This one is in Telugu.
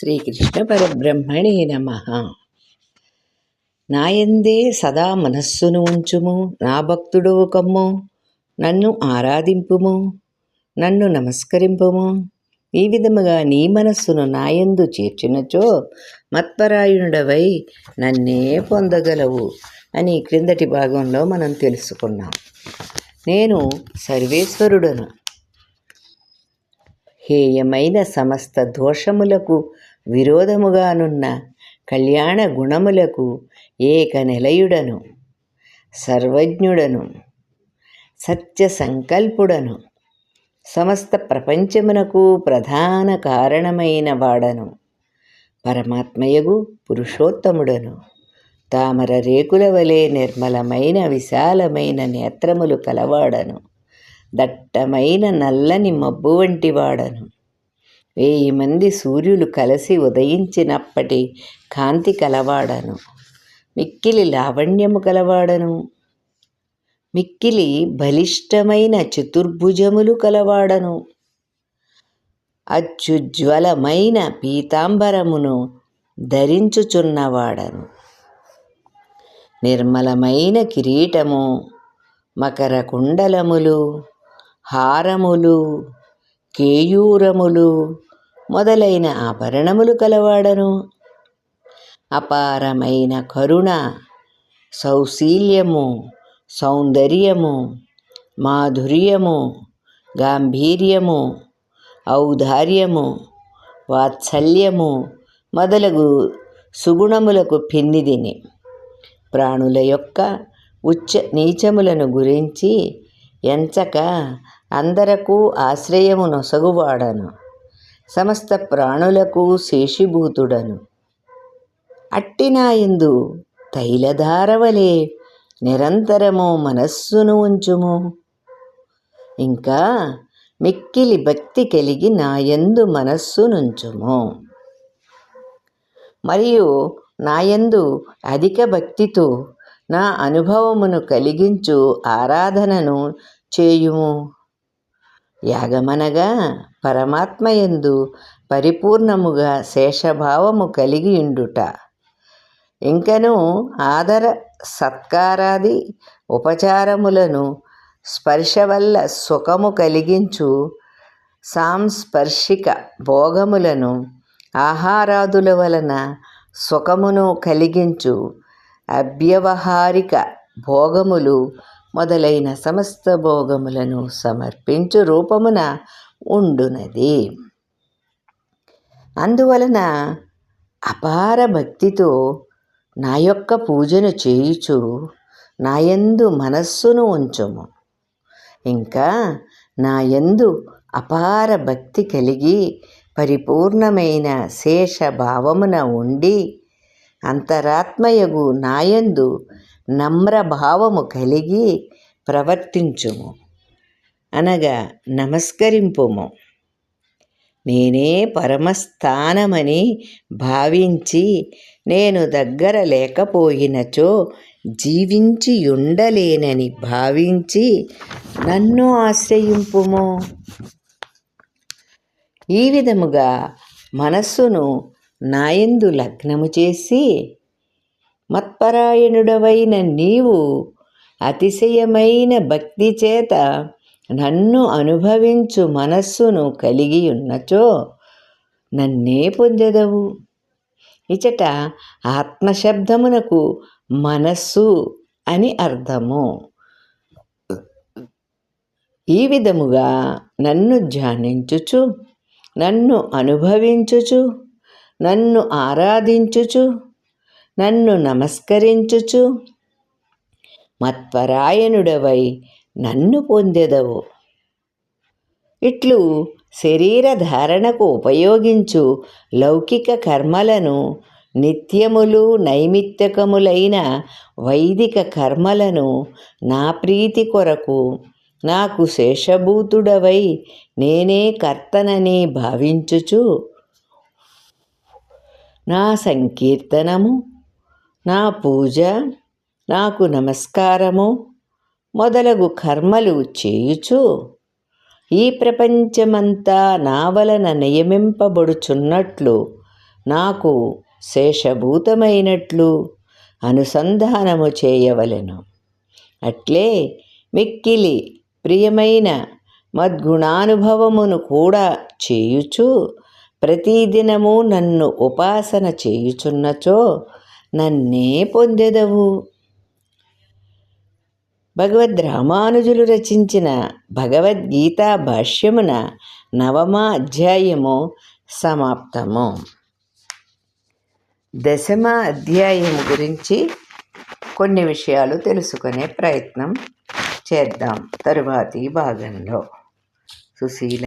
శ్రీకృష్ణ పరబ్రహ్మణే నమ. నాయందే సదా మనస్సును ఉంచుము నా భక్తుడు కమ్ము నన్ను ఆరాధింపుము నన్ను నమస్కరింపుము. ఈ విధముగా నీ మనస్సును నాయందు చేర్చినచో మత్పరాయణుడవై నన్నే పొందగలవు అని క్రిందటి భాగంలో మనం తెలుసుకున్నాం. నేను సర్వేశ్వరుడను. హేయమైన సమస్త దోషములకు విరోధముగానున్న కళ్యాణ గుణములకు ఏక నిలయుడను సర్వజ్ఞుడను సత్య సంకల్పుడను సమస్త ప్రపంచమునకు ప్రధాన కారణమైన వాడను. పరమాత్మయగు పురుషోత్తముడను. తామర రేకుల వలె నిర్మలమైన విశాలమైన నేత్రములు కలవాడను. దట్టమైన నల్లని మబ్బు వంటివాడను వెయ్యి మంది సూర్యులు కలిసి ఉదయించినప్పటి కాంతి కలవాడను. మిక్కిలి లావణ్యము కలవాడను. మిక్కిలి బలిష్టమైన చతుర్భుజములు కలవాడను. అత్యుజ్వలమైన పీతాంబరమును ధరించుచున్నవాడను. నిర్మలమైన కిరీటము మకర కుండలములు హారములు కేయూరములు మొదలైన ఆభరణములు కలవాడను. అపారమైన కరుణ సౌశీల్యము సౌందర్యము మాధుర్యము గాంభీర్యము ఔదార్యము వాత్సల్యము మొదలగు సుగుణములకు పిన్నిదిని. ప్రాణుల యొక్క ఉచ్చ నీచములను గురించి ఎంచక అందరకు ఆశ్రయము నొసగువాడను. సమస్త ప్రాణులకు శేషిభూతుడను. అట్టినాయందు తైలధారవలే నిరంతరము మనస్సును ఉంచుము. ఇంకా మిక్కిలి భక్తి కలిగి నాయందు మనస్సునుంచుము. మరియు నాయందు అధిక భక్తితో నా అనుభవమును కలిగించు ఆరాధనను చేయుము. యాగమనగా పరమాత్మయందు పరిపూర్ణముగా శేషభావము కలిగి ఉండుట ఇంకను ఆదర సత్కారాది ఉపచారములను స్పర్శ వల్ల సుఖము కలిగించు సాంస్పర్శిక భోగములను ఆహారాదుల వలన సుఖమును కలిగించు. అవ్యవహారిక భోగములు మొదలైన సమస్త భోగములను సమర్పించు రూపమున ఉండునది. అందువలన అపార భక్తితో నా యొక్క పూజను చేయుచు నాయందు మనస్సును ఉంచుము. ఇంకా నాయందు అపార భక్తి కలిగి పరిపూర్ణమైన శేష భావమున ఉండి అంతరాత్మయగు నాయందు నమ్రభావము కలిగి ప్రవర్తించుము. అనగా నమస్కరింపుము. నేనే పరమస్థానమని భావించి నేను దగ్గర లేకపోయినచో జీవించి ఉండలేనని భావించి నన్ను ఆశ్రయింపుము. ఈ విధముగా మనస్సును నాయందు లగ్నము చేసి మత్పరాయణుడవైన నీవు అతిశయమైన భక్తి చేత నన్ను అనుభవించు మనస్సును కలిగి ఉన్నచో నన్నే పొందెదవు. ఇచట ఆత్మశబ్దమునకు మనస్సు అని అర్థము. ఈ విధముగా నన్ను ధ్యానించుచు నన్ను అనుభవించుచు నన్ను ఆరాధించుచు నన్ను నమస్కరించుచు. మత్పరాయణుడవై నన్ను పొందెదవు. ఇట్లు శరీర ధారణకు ఉపయోగించు లౌకిక కర్మలను నిత్యములు నైమిత్తికములైన వైదిక కర్మలను నా ప్రీతి కొరకు నాకు శేషభూతుడవై నేనే కర్తనని భావించుచు. నా సంకీర్తనము నా పూజ నాకు నమస్కారము మొదలగు కర్మలు చేయుచు ఈ ప్రపంచమంతా నా వలన నియమింపబడుచున్నట్లు నాకు శేషభూతమైనట్లు అనుసంధానము చేయవలెను. అట్లే మిక్కిలి ప్రియమైన మద్గుణానుభవమును కూడా చేయుచు ప్రతిదినము నన్ను ఉపాసన చేయుచున్నచో నన్నే పొందెదవు. భగవద్ రామానుజులు రచించిన భగవద్గీత భాష్యమున నవమ అధ్యాయము సమాప్తము. దశమ అధ్యాయం గురించి కొన్ని విషయాలు తెలుసుకునే ప్రయత్నం చేద్దాం తరువాతి భాగంలో. సుశీల